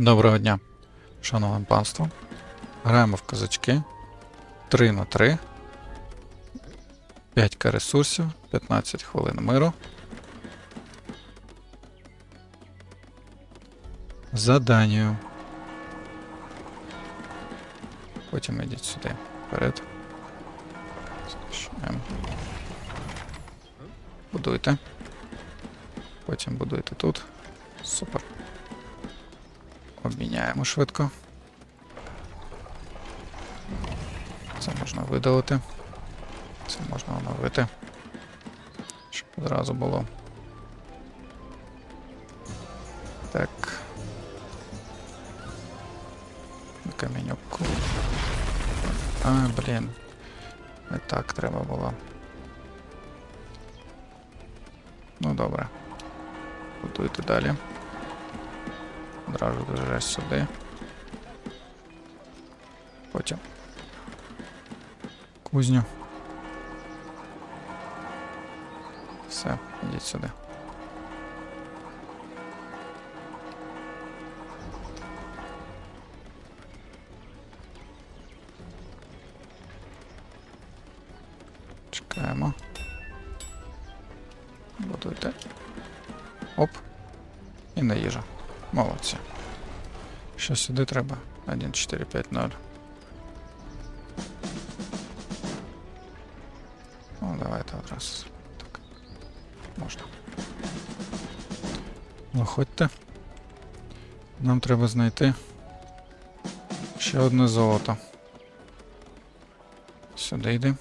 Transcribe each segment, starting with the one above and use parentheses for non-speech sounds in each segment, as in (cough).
Доброго дня, шановне панство. Граємо в козачки 3 на 3. 5к ресурсів, 15 хвилин миру. Заданню. Потім йдіть сюди. Вперед. Захищаємо. Будуйте. Потім будуйте тут. Супер. Обміняємо швидко. Це можна видалити. Це можна оновити. Щоб одразу було. Так. Каменюк. А, блін. Не так треба було. Ну добре. Будуйте далі. Одразу дуже сюди. Потім. Кузню. Все, ідіть сюди. Молодці. Що сюди треба? 1, 4, 5, 0. Ну, давайте одразу. Так. Можна. Виходьте. Нам треба знайти ще одне золото. Сюди йди.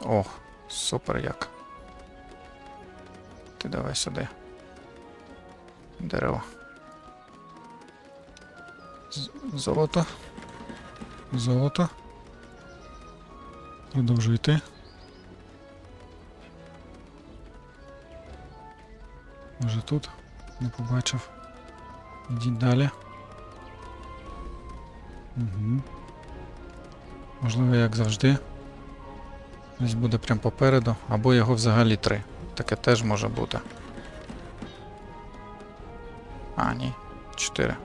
Ох, супер як. Ти давай сюди. Дерево. З- Золото. Золото. Продовжуй йти. Може тут? Не побачив. Йдіть далі. Угу. Можливо, як завжди. Десь буде прямо попереду, або його взагалі три. Таке теж може бути. А, ні. Чотири.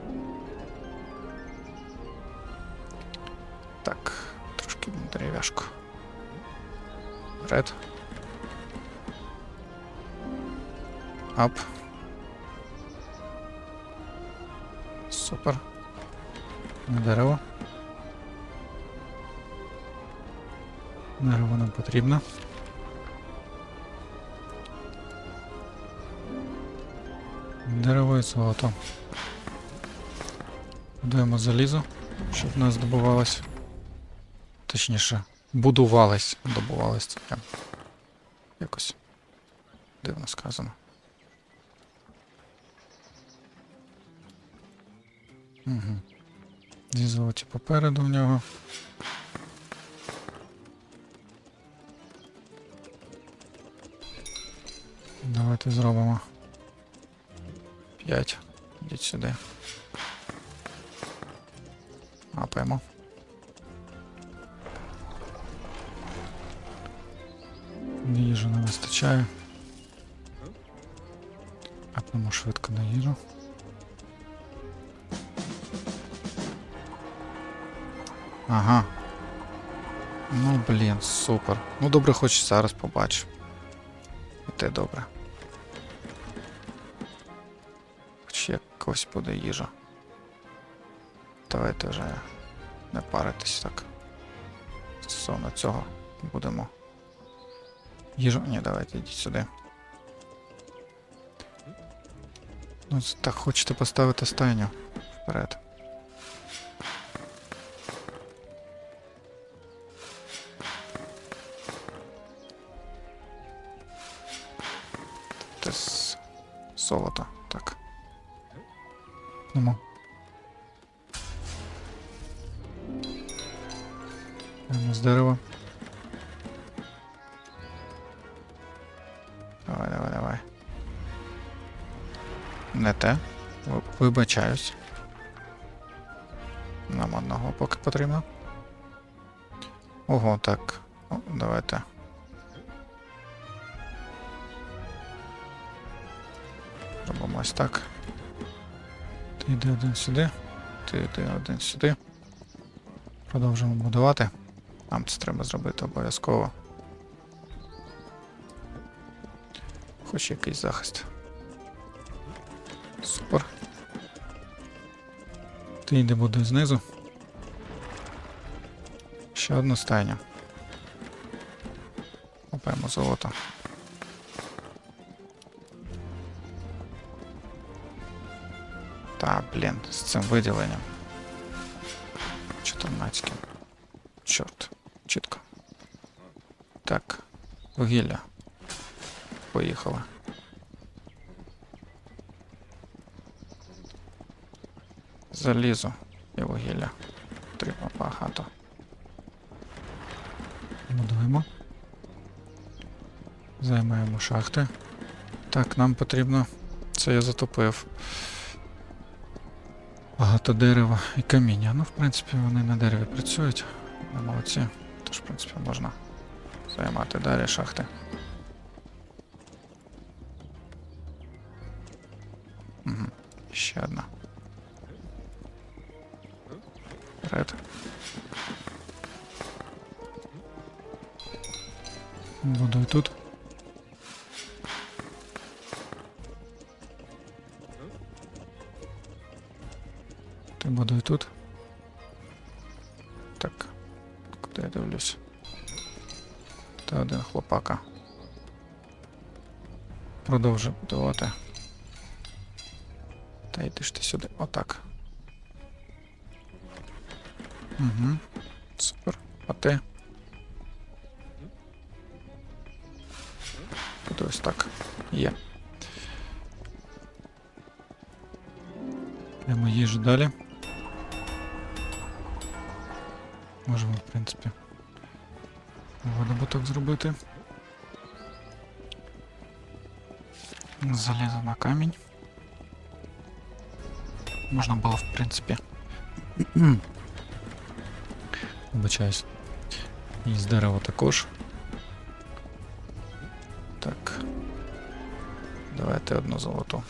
Так, трошки дерев'яшку. Ред. Ап. Супер. На дерево. Дерево нам потрібно. Дерево і золото. Будуємо залізо, щоб в нас добувалось. Точніше, будувалось, добувалось це прям. Якось дивно сказано. Угу. Зі золоті попереду в нього. Давайте зробимо. 5. Ідіть сюди. Апаємо. Їжу не вистачає. Апнемо швидко на їжу. Ага. Ну, блін, супер. Ну добре, хоч зараз побачу. І те добре. Хоч буде їжа. Давайте вже не паритись так. Стосовно цього будемо. Їжу. Ні, давайте йдіть сюди. Ну, так хочете поставити стайню вперед. Вибачаюсь. Нам одного поки потрібно. Ого, так. О, давайте. Робимо Ось так. Ти йди один сюди. Ти йди один сюди. Продовжуємо будувати. Нам це треба зробити обов'язково. Хоч якийсь захист. Ти йди будуй знизу. Ще одну стайню. Купаємо золото. Та, блін, з цим виділенням. 14. Чорт, чітко. Так, вугілля. Поїхали. Залізо і вугілля. Треба багато. Будуємо. Займаємо шахти. Так, нам потрібно. Це я затопив. Багато дерева і каміння. Ну, в принципі, вони на дереві працюють. Ми молодці. Тож, в принципі, можна займати далі шахти. Угу. Ще одна. Ти буду тут. Так. Куди я дивлюсь? Та один хлопака. Продовжуй будувати. Та йди ж ти сюди. Отак. Угу. Супер. А ти? Буде ось так. Є. Прямо їжу далі. Можемо, в принципі, видобуток зробити. Залізо на камінь. Можна було, в принципі. Вибачаюсь. (clears throat) І з дерева також. Так. Давайте одну золоту.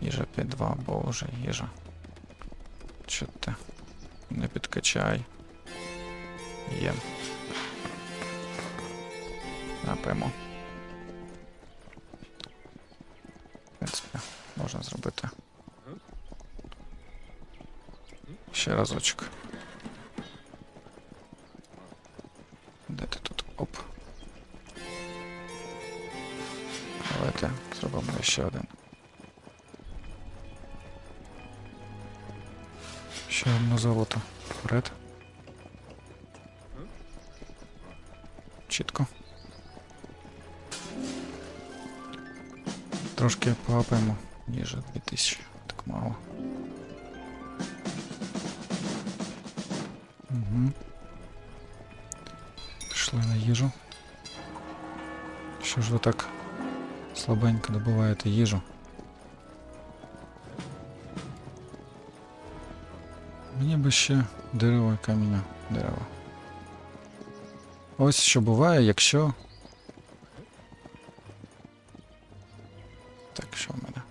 Їжа 5-2, бо вже їжа. Чо ти? Не підкачай. Є. Напимо. В принципі, можна зробити. Ще разочок. Ще одне золото. Вперед. Чітко. Трошки поапаємо. Ніже 2000. Так мало. Угу. Пішли на їжу. Що ж ви так слабенько добуваєте їжу? Мені би ще дерево каміння дерева. Ось що буває, якщо. Так, що в мене?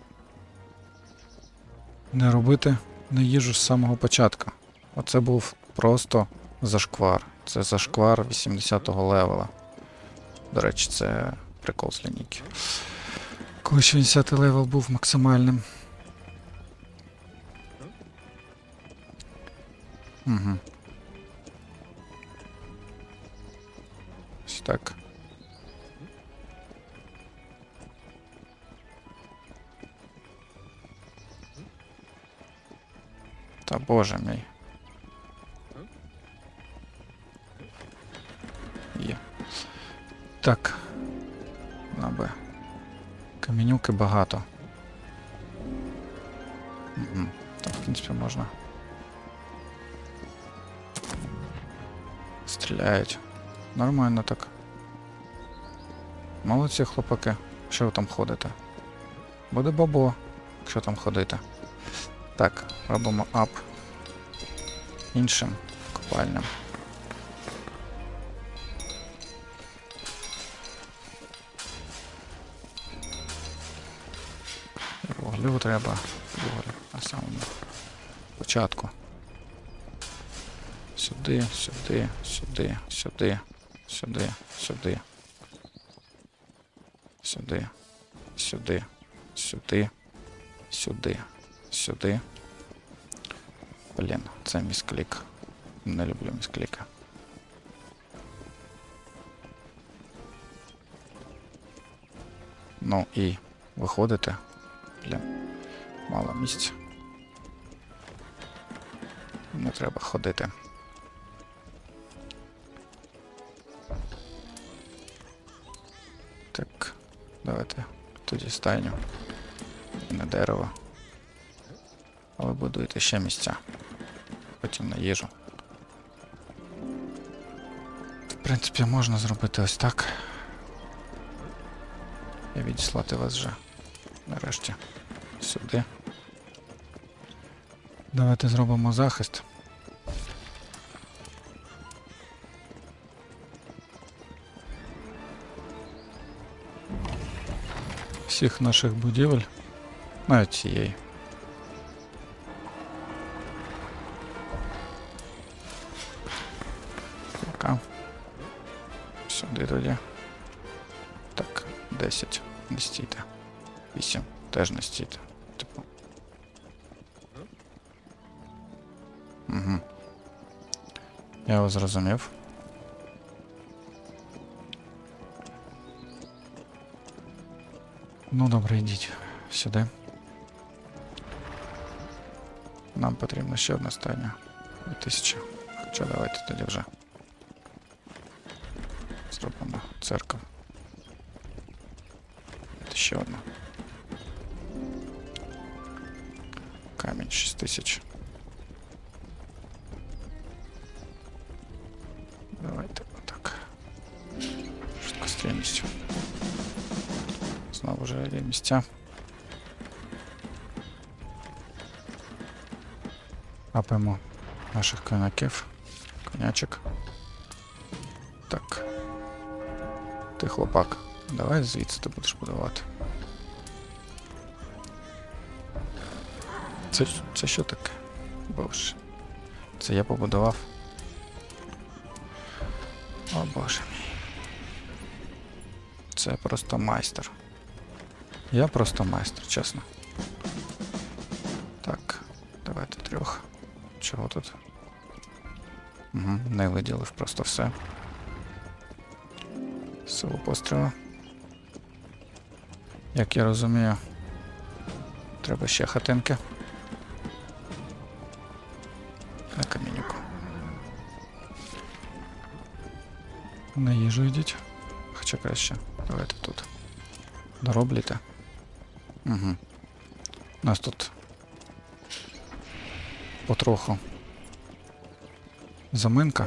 Не робити не їжу з самого початку. Оце був просто зашквар. Це зашквар 80-го левела. До речі, це прикол з лінійки. Коли 60 левел був максимальним. Угу. Ось так. Та боже мій. Є. Так. На Б. Каменюки багато. Угу. Так, в принципі, можна. Стріляють. Нормально так. Молодці, хлопаки. Що ви там ходите? Буде бабо, якщо там ходити. Так, робимо ап іншим копальням. вуглю треба. Вуголь на самому початку. Сюди, сюди, сюди, сюди, сюди, сюди. Сюди, сюди, сюди, сюди, сюди. Блін, це місклік. Не люблю міскліка. Ну і виходите. Блін, мало місця. Не треба ходити. Так, давайте тоді стайню. Не дерево. А ви будуєте ще місця. Потім на їжу. В принципі, можна зробити ось так. І відіслати вас вже нарешті сюди. Давайте зробимо захист. Всіх наших будівель, навіть цієї. Яка? Сюди тоді. Так, 10. Не стійте. 8. Теж не стійте. Типу. Угу. Я вас зрозумів. Ну, добре, йдіть сюди. Нам потрібна ще одна стайня. Дві тисячі. Хоча давайте тоді вже. Зробимо церкву. Ще одна. Камінь 6 Місця. Апимо наших коняків. Конячок. Так. Ти хлопак. Давай звідси ти будеш будувати. Це, це що таке? Боже. Це я побудував. О боже мій. Це просто майстер. Я просто майстер, чесно. Так, давайте трьох. Чого тут? Угу, не виділив просто все. Силу пострілу. Як я розумію, треба ще хатинки. На камінюку. На їжу йдіть. Хоча краще. Давайте тут. Доробліте. Угу. У нас тут потроху заминка.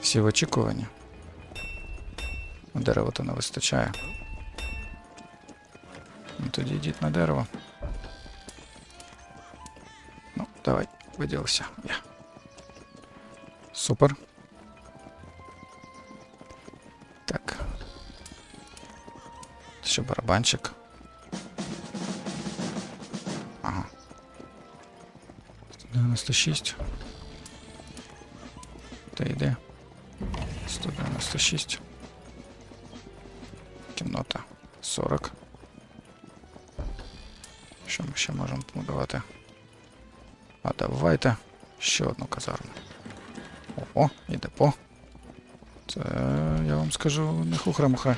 Всі в очікуванні. Дерева то не вистачає. Ну тоді йдіть на дерево. Ну, давай, виділився. Я. Супер. Ще барабанчик. Ага. 196. Та йде. 196. Кімната 40. Що ми ще можемо побудувати? А давайте ще одну казарму. О, і депо. Це, я вам скажу, не хухра-муха.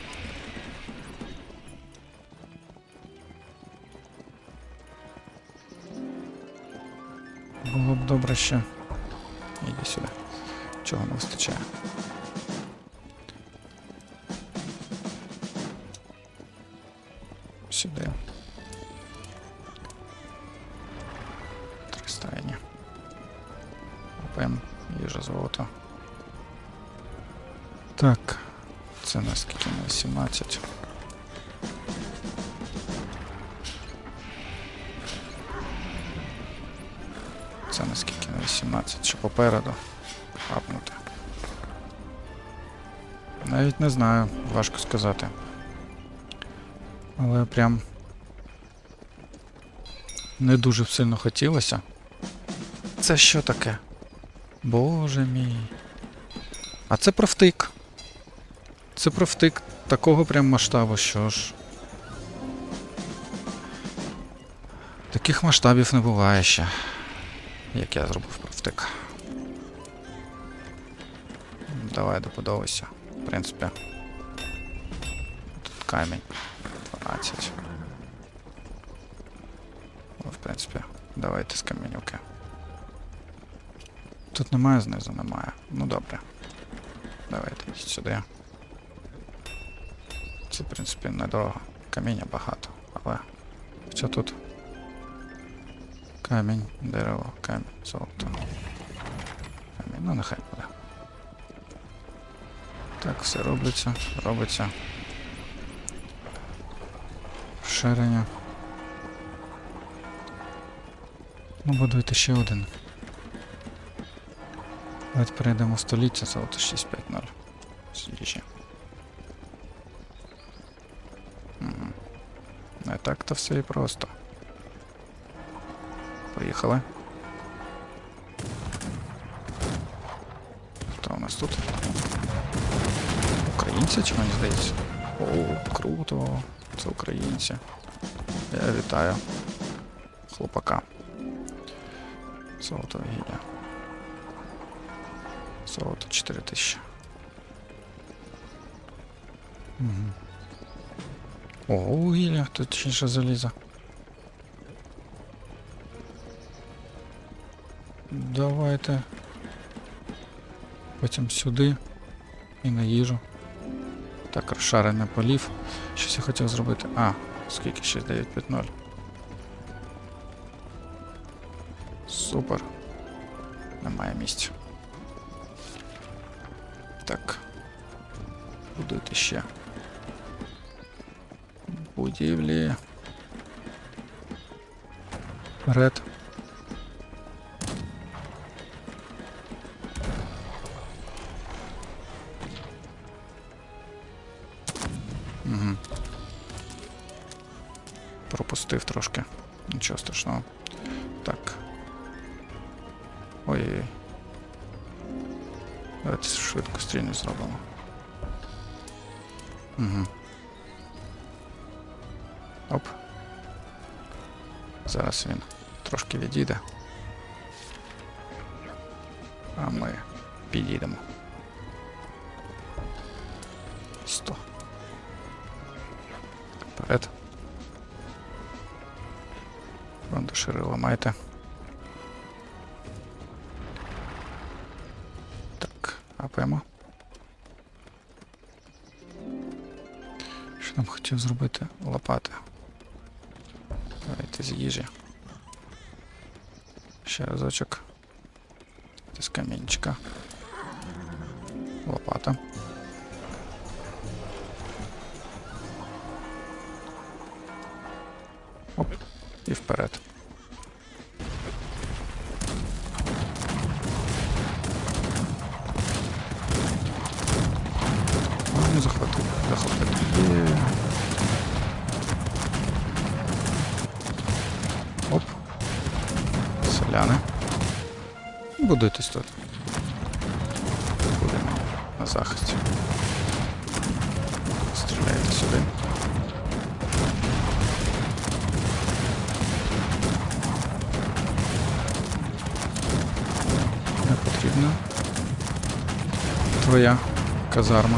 Було б добре ще. Іди сюди. Чого не вистачає? Сюди. Три стайні. Опен, їжа золото. Так. Попереду апнути. Навіть не знаю, важко сказати. Але прям Не дуже сильно хотілося. Це що таке? Боже мій. А це профтик. Це профтик такого прям масштабу, що ж. Таких масштабів не буває ще. Як я зробив профтик. Давай доподобайся. В принципі. Тут камінь. 12. О, в принципі, давайте з камінюки. Тут немає знизу, немає. Ну добре. Давайте йдіть сюди. Це, в принципі, недорого. Каміння багато, але. Що тут? Камінь, дерево, камінь, золото. Камінь, ну нехай буде. Так, все робиться, робиться. Розширення. Ну, будуйте ще один. Давайте перейдемо в століття, золото 650 з їжі. Мгм. Не так-то все і просто. Поїхали. Хто у нас тут? Українці чи мені здається? О, круто. Це українці. Я вітаю. Хлопака. Золото гілля. Золото 4000. Угу. Ого, вугілля, тут ще залізо. Давайте. Потім сюди і на їжу. Так, розшарений полів. Щось я хотів зробити. А, скільки? 6950. Супер. Немає місця. Так. Будуйте ще. Будівлі. Вперед. Пропустив трошки. Нічого страшного. Так. Ой-ой-ой. Давайте швидко стрільну зробимо. Угу. Оп. Зараз він трошки відійде. А ми підійдемо. 100. Вперед. Бандушири ламайте. Так, апемо. Що нам хотів зробити? Лопати. Давайте з їжі. Ще разочок. З камінчика. Лопата. І вперед. Не захватив. Захватив. Оп. Селяни. Будуйтесь тут. Будемо на захисті. Стріляйте сюди. Твоя казарма.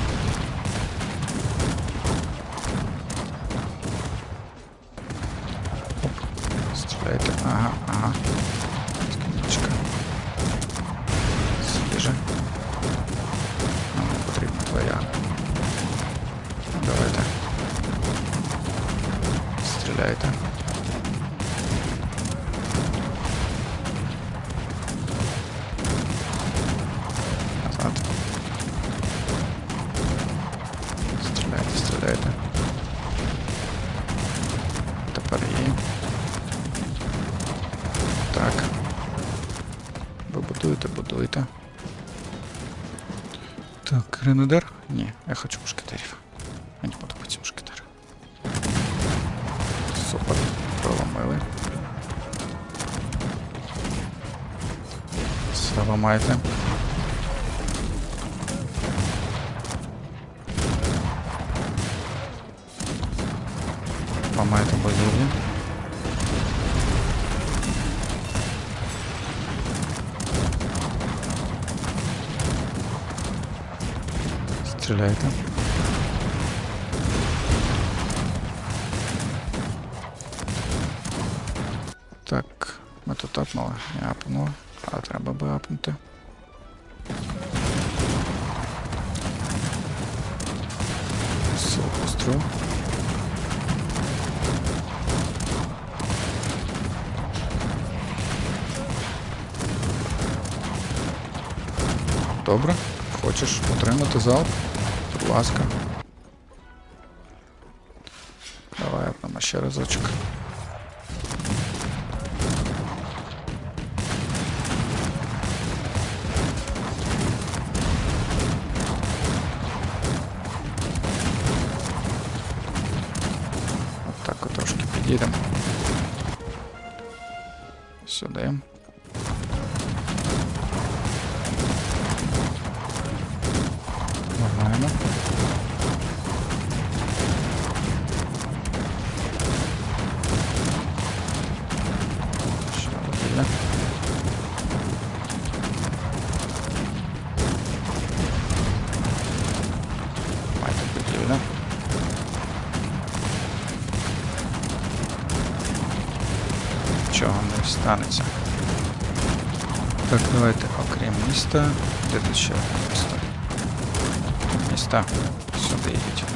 Оп. Стріляйте. Ага, ага. Скінчика. Свіже. Нам не потрібна твоя. Давайте. Стріляйте. Назад. гренадер? Не, я хочу мушкетерів. Мені а подобається мушкетери. Супер, проламили. Все. Стріляйте. Так, ми тут апнули, не апнули, а треба би апнути. Постріл. Добре. Хочеш отримати залп? Ласка. Давай апнемо ще разочок. От так от трошки підійдемо. Сюди. Де тут ще места? Міста. Сюди йдіть.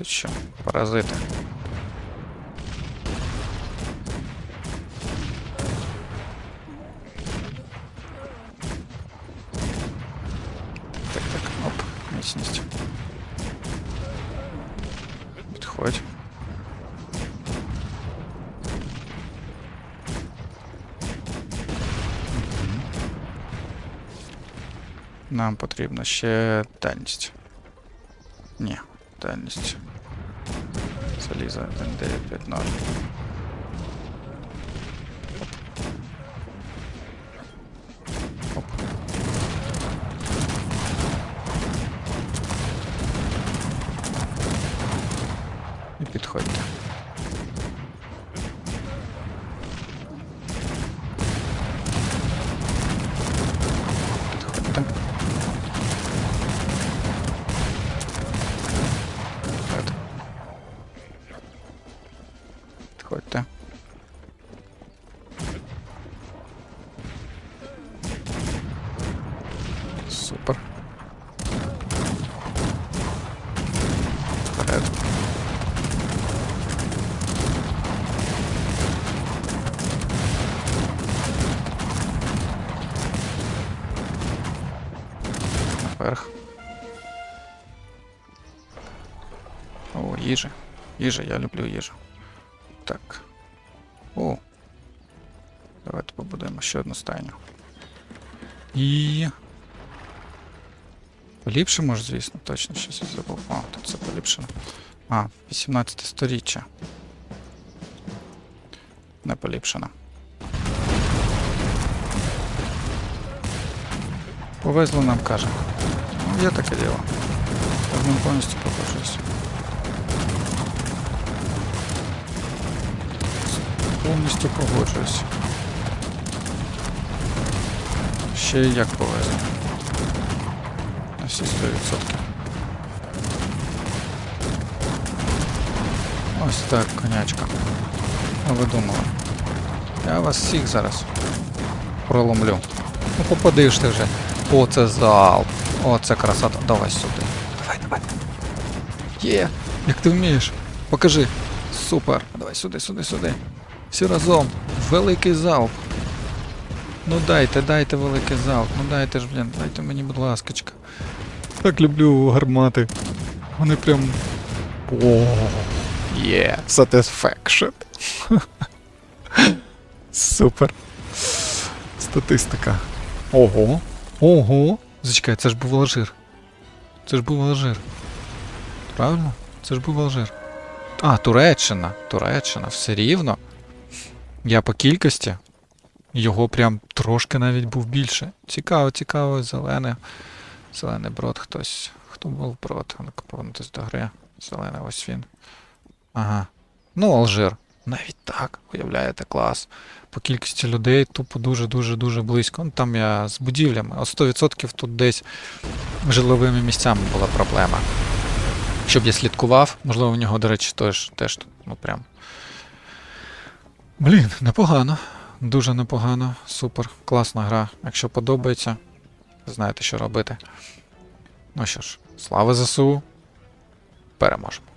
Тут що? Паразити. Так, так, оп, міцність. Підходь. Мгм. Нам потрібно ще дальність. Ні, дальність. Заліза 1950. Оп. Оп. І підходьте. Підходьте. Підходьте. Підходьте. Супер. Вперед. Наверх. О, їжа. Їжа, я люблю їжу. Так. О. Давайте побудуємо ще одну стайню. І. Поліпше може, звісно, точно щось забув. О, тут це поліпшено. А, 18 сторіччя. Не поліпшено. Повезло нам, каже. Ну, є таке діло. Я з ним повністю погоджуюсь. Повністю погоджуюсь. Ще як повезло. На всі 100%. Ось так, конячка. А ви думали? Я вас всіх зараз проломлю. Ну попадиш ти вже. Оце залп. Оце красота. Давай сюди. Давай, давай. Є! Як ти вмієш? Покажи. Супер. Давай сюди, сюди, сюди. Всі разом. Великий залп. Ну дайте, дайте великий залп. Ну дайте ж, блін, дайте мені, будь ласкочка. Так люблю гармати. Вони прям. О, є, satisfaction. (laughs) Супер. Статистика. Ого. Ого. Зачекай, це ж був Алжир. Це ж був Алжир. Правильно? Це ж був Алжир. А, Туреччина. Туреччина, все рівно. Я по кількості. Його прям трошки навіть був більше. Цікаво, цікаво, зелене. Зелений брод хтось. Хто був брод? Ну-ка повернутись до гри. Зелений ось він. Ага. Ну, Алжир. Навіть так, уявляєте, клас. По кількості людей тупо дуже-дуже-дуже близько. Ну, там я з будівлями. От 100% тут десь житловими місцями була проблема. Щоб я слідкував, можливо, в нього, до речі, теж, теж ну прям. Блін, непогано. Дуже непогано. Супер. Класна гра. Якщо подобається, знаєте, що робити. Ну що ж, слава ЗСУ. Переможемо.